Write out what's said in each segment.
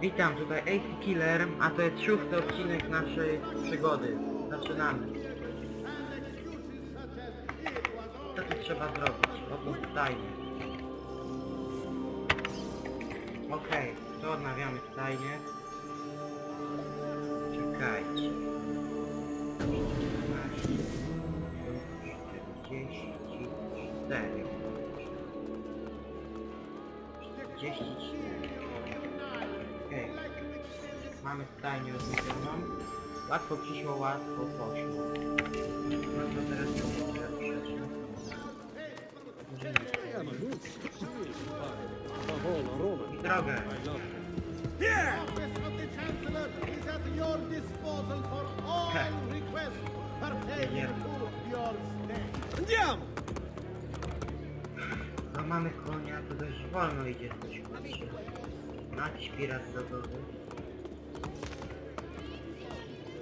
Witam, tutaj Ace Killer, a to jest szósty odcinek naszej przygody. Zaczynamy. Co tu trzeba zrobić? Otóż stajnie. Okej, to odnawiamy stajnie. Czekajcie. 15, 44. 44. Okej. Mamy stajnię odnowioną. Łatwo przyszło, łatwo poszło. No to teraz przejść? I drogę. office of the Chancellor is at your disposal for all requests pertaining to your stay. Andiamo! No mamy konia, to dość wolno idzie coś Maciś pirat zawodowy.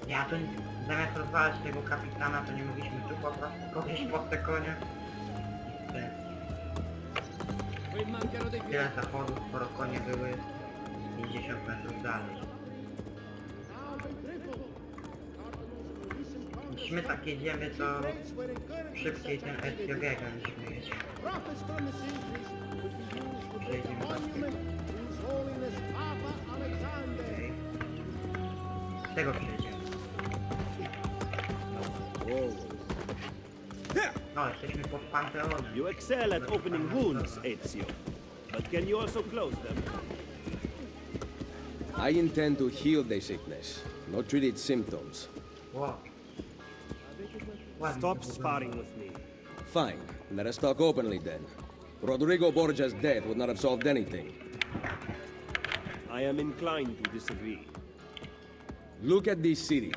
Ja tu zamiast rozwalać tego kapitana, to nie mogliśmy tu po prostu kogoś pod te konie. Tyle zachodów, skoro konie były 50 metrów dalej. Jeśli tak jedziemy, to szybciej ten Etiogega niż my jedziemy. Przejdziemy do tego. Holiness Papa Alexander. Okej. Z tego przejdziemy. No, jesteśmy pod Panteonem. You excel at opening wounds, Ezio. But can you also close them? I intend to heal the sickness, not treat its symptoms. Ło. Stop sparring with me. Fine, let us talk openly then. Rodrigo Borgia's death would not have solved anything. I am inclined to disagree. Look at this city,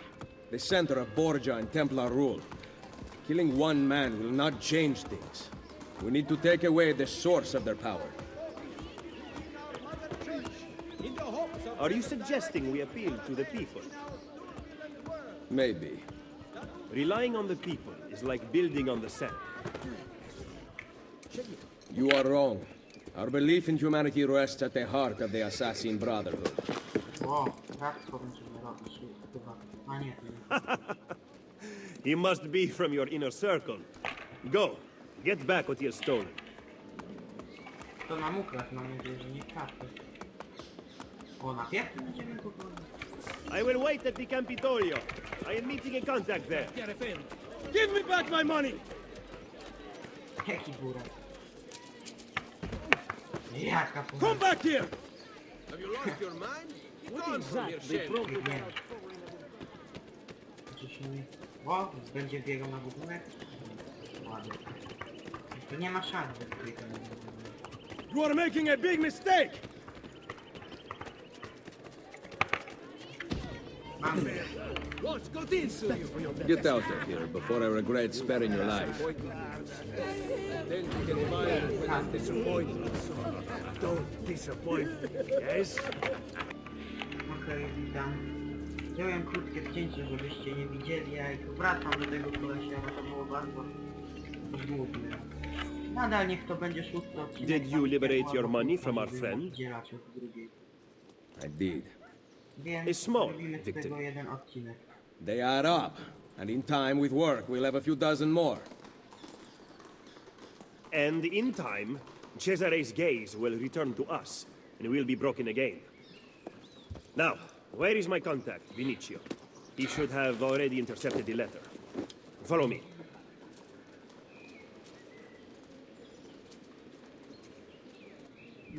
the center of Borgia and Templar rule. Killing one man will not change things. We need to take away the source of their power. Are you suggesting we appeal to the people? Maybe. Relying on the people is like building on the sand. You are wrong. Our belief in humanity rests at the heart of the Assassin Brotherhood. Ło, bractwo będziemy robić chyba. A nie, to nie. He must be from your inner circle. Go, get back what he has stolen. To nam ukradł, mam nadzieję, że nie kradł. O, na piechę będziemy go. I will wait at the Campitolio. I am meeting a contact there. Give me back my money! Jaki burak. Jaka Come back here! Biegniemy. Ciśnij. O, będzie biegał na budynek. Ładnie. To nie ma szans, że tutaj to nie będzie. You are making a big mistake! Get out of here before I regret sparing your life. Okej, witam. Wziąłem krótkie zdjęcie, żebyście nie widzieli, ja i tu wracam do tego kolesia, bo to było bardzo żmudne. Nadal niech to będzie szósty odcinek. Did you liberate your money from our friend? Dzielać od drugiej. I did. Więc A small zrobimy z victory. tego jeden odcinek. They add up, and in time with work, we'll have a few dozen more. And in time, Cesare's gaze will return to us, and we'll be broken again. Now, where is my contact, Vinicio? He should have already intercepted the letter. Follow me.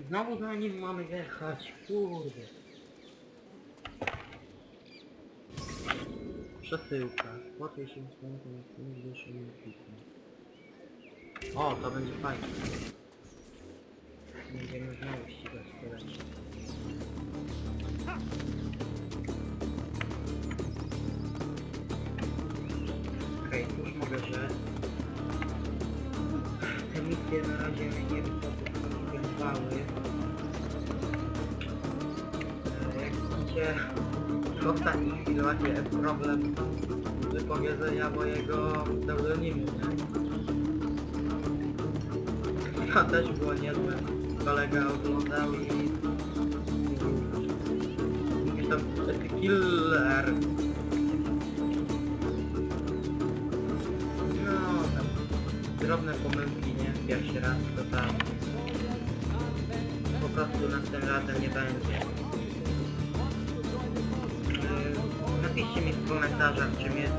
Znowu za nim mamy jechać, kurde. Przesyłka. Płacię się z banku na fundusze nie O, to będzie fajne. Będziemy znowu ścigać kolegi. Okej, już mogę, że te misje na razie mnie nie wypływały. E, Jak widzicie, ostatniej chwili macie problem wypowiedzenia mojego pseudonimu, nie? To też było niezłe. Kolega oglądał i... tam taki killer. No, tam drobne pomyłki, nie? Pierwszy raz to tam. Po prostu następnym razem nie będzie. Napiszcie mi w komentarzach, czy mnie w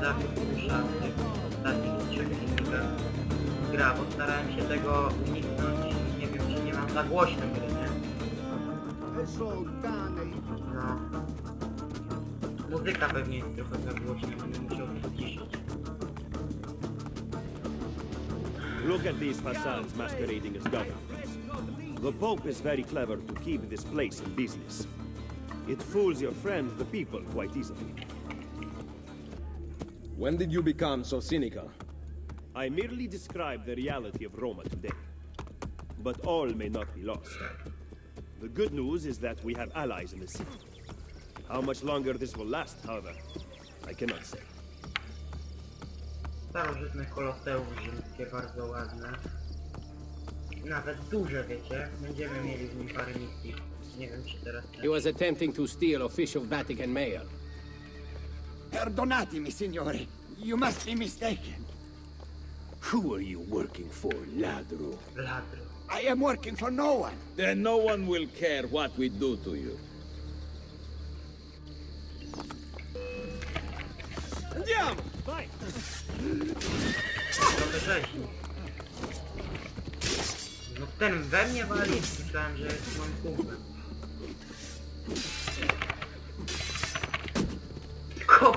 ostatnich trzech filmikach gra, bo starałem się tego uniknąć. Nie wiem, czy nie mam za głośno gry, nie? No. Muzyka pewnie jest trochę za głośna, będę musiał przyciszyć. Look at these facades masquerading as government. The Pope is very clever to keep this place in business. It fools your friend, the people, quite easily. When did you become so cynical? I merely describe the reality of Roma today. But all may not be lost. The good news is that we have allies in the city. How much longer this will last, however, I cannot say. Starożytne koloseum rzymskie, bardzo ładne. Nawet duże, wiecie. Będziemy mieli w nim parę misji. Nie wiem, czy teraz... He was attempting to steal official Vatican mail. Perdonatemi, signore. You must be mistaken. Who are you working for, ladro? Ladro. I am working for no one. Then no one will care what we do to you. Andiamo! Vai! Trochę rzeźni. No ten we mnie wali. Myślałem, że jest moim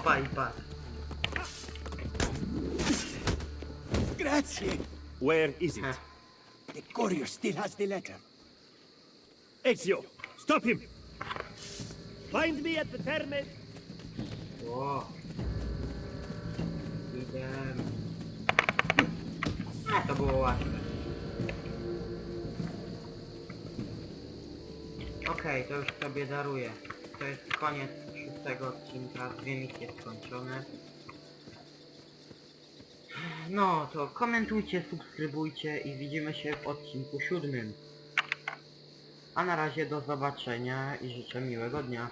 kumplem. Kopa i. Grazie. Where is it? Heh. The courier still has the letter. Ezio! Stop him! Find me at the Terme! O. Idziemy. No to było łatwe. Okej, to już sobie daruję. To jest koniec szóstego odcinka, dwie misje skończone. No to komentujcie, subskrybujcie i widzimy się w odcinku siódmym. A na razie do zobaczenia i życzę miłego dnia.